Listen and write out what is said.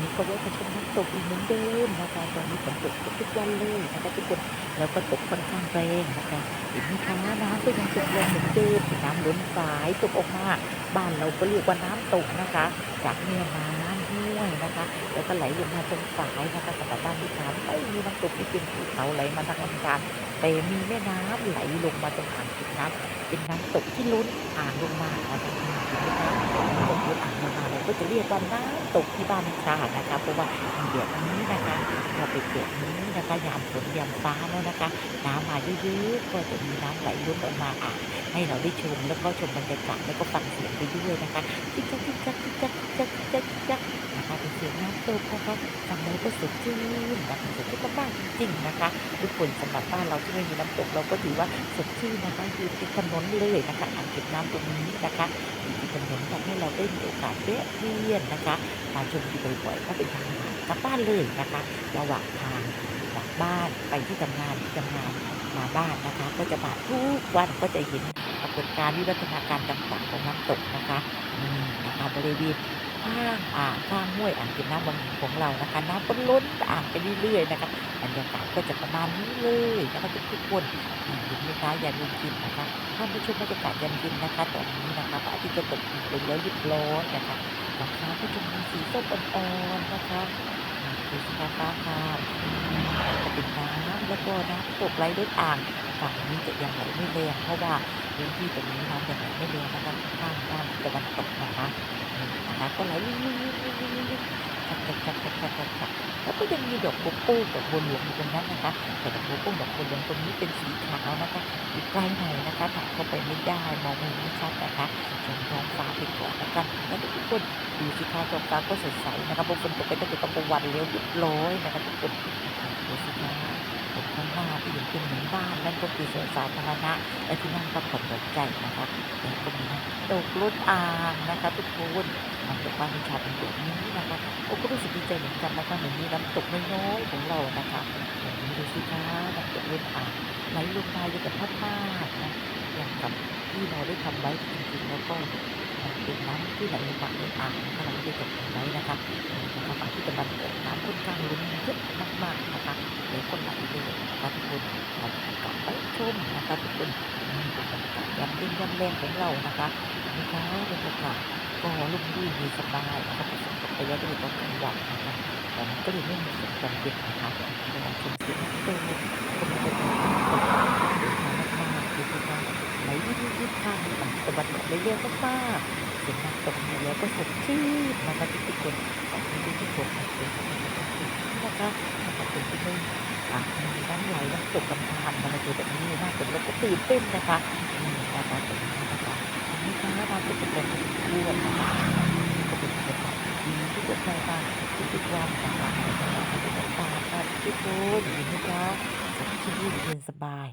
นี้ก็แวะมาชมน้ำตกอีกเหมือนเดิมนะคะตอนนี้ฝนตกทุกวันเลยนะคะทุกคนแล้วก็ตกค่อนข้างแรงนะคะอีกนไหมคะน้ำก็ยังตกแรงเหมือนเดิมน้ำล้นฝายตกออกมา บ้านเราก็เรียกว่าน้ำตกนะคะ จากแม่น้ำ ห้วยนะคะ แล้วก็ไหลลงมาตรงฝายนะคะสำหรับบ้านที่ถามไม่มีน้ำตกที่เป็นภูเขาไหลมาทางลำธารแต่มีแม่น้ำไหลลงมาตรงอ่างเก็บน้ำเป็นน้ำตกที่ล้นอ่างลงมานะคะเห็นไหมคะน้ำตกล้นอ่างลงมาเราก็จะเรียกว่าน้ำตกที่บ้านชานะคะเพราะว่าเดี๋ยวนี้นะคะพอไปเกิดนี้นะคะยามฝนยามฟ้าแล้วนะคะ น้ำมาเยอะๆก็จะมีน้ำไหลล้นออกมาอ่างให้เราได้ชมแล้วก็ชมบรรยากาศแล้วก็ฟังเสียงไปด้วยนะคะจิ๊กจักจิ๊กจักจิ๊กจักจิ๊กจัก ตกนะคะฟังแล้วก็สดชื่นนะคะสดชื่นมากจริงๆนะคะ ทุกคนสำหรับบ้านเราที่ไม่มีน้ำตกเราก็ถือว่าสดชื่นนะคะอยู่ติดถนนเลยนะคะอ่างเก็บน้ำตรงนี้นะคะอยู่ติดถนนทำให้เราได้มีโอกาสแวะเวียนนะคะมาชมอยู่บ่อยๆก็เป็นทางผ่านกลับบ้านเลยนะคะระหว่างทางจากบ้านไปที่ทำงานที่ทำงานมาบ้านนะคะ ก็จะมาทุกวันก็จะเห็นปรากฏการณ์วิวัฒนาการต่างๆของน้ำตกนะคะนี่นะคะบริเวณ ข้างอ่างข้างห้วยอ่างเก็บน้ำบางของเรานะคะน้ำก็ล้นอ่างไปเรื่อยๆนะคะบรรยากาศก็จะประมาณนี้เลยนะคะทุกๆคนอ่าเห็นไหมคะอย่าลืมกินนะคะท่านผู้ชมบรรยากาศยามเย็นนะคะตอนนี้นะคะพระอาทิตย์จะตกดินไปแล้วเรียบร้อยนะคะท้องฟ้าก็จะมีสีส้มอ่อนๆนะคะอ่าดูสิคะฟ้าคามจะเป็นน้ำแล้วก็น้ำตกไหลล้นอ่างฝั่งนี้จะยังไหลไม่แรงเพราะว่าพื้นที่ตรงนี้น้ำยังไหลไม่แรงนะคะข้างด้านตะวันตกนะคะ นะคะ ก็ไหลลิลิลิลิลิลิลิจักจักจักจักจักจักแล้วก็ยังมีดอกโกโก้ดอกบัวหลวงอยู่ตรงนั้นนะคะแต่ดอกโกโก้ดอกบัวหลวงตรงนี้เป็นสีขาวนะคะอยู่ไกล้หน่อยนะคะถ่ายเข้าไปไม่ได้มองไม่ไม่ชัดนะคะชมท้องฟ้าไปก่อนนะคะแล้วทุกคนดูสิคะท้องฟ้าก็สดใสนะคะบางคนตกไปตั้งแต่ตะวันแล้วเรียบร้อยนะคะทุกคนดูสิคะตรงข้างห นาที่เห็นเป็นหมือนบ้านนั่นก็คือสวนสาธารณะและที่นั่งพักผ่อนใจนะคะแล้วก็มีตกรถอ่างนะคะทุกคนมัน้ำตกบ้านพิชาเป็นแบบนี้นะคะโอ้ก็รู้สึกดีใจเหมือนกันนะคะเหมือนมีน้ำตกน้อยๆของเรานะคะอย่างนี้ดูสิคะน้ำตกเล่นอ่างไหลลงมาอยู่กับพัดมากนะอย่างกับที่เราได้ทำไว้จริงๆแล้วก็เป็นน้ำที่ไหลลงมาในอ่างนะคะเราไม่ได้ตกไว้นะคะนะคะฝั่งที่ตะวันตกน้ำ ค่อนข้างล้นเยอะมากๆนะคะแล้วก็ไหลเลยนะคะทุกคนเราจะกลับไปชมนะคะทุกคนนี่เป็นบรรยากาศยามเย็นยามแรงของเรานะคะนะคะบรรยากาศก็ลุ่มลื่นดีสบายนะครับประสบกับระยะเวลาต้องกลางวันนะคะแต่มันก็เลยไม่มีฝนตอนเย็นนะคะเวลาชมเสียงน้ำตกก็มันจะมีน้ำตกสวยงามากๆคือคือว่าไหลวิ่งวิ่ข้างตะวันตกเรื่อยๆมากๆ สียงน้ำตกเนี่ยแล้วก็สุดชื่นนะคะทุกๆคนขอบคุณทุกๆคนนะคะขอบคุณที่ไม่อะมีน้ำไหลน้ำตกลำธารอะไรแบบนี้น่าสนแล้วก็ตื่นเต้นนะคะนี่นะคะตรงนี้นะคะนี่ค่ะน้ำตกเป็นแบบร่วมนะคะก็เป็นบรรยากาศดีที่เกิดขึ้นมาทุกๆวันนะคะบรรยากาศค่ะทุกคนเห็นไหมคะสดชื่นเย็นสบาย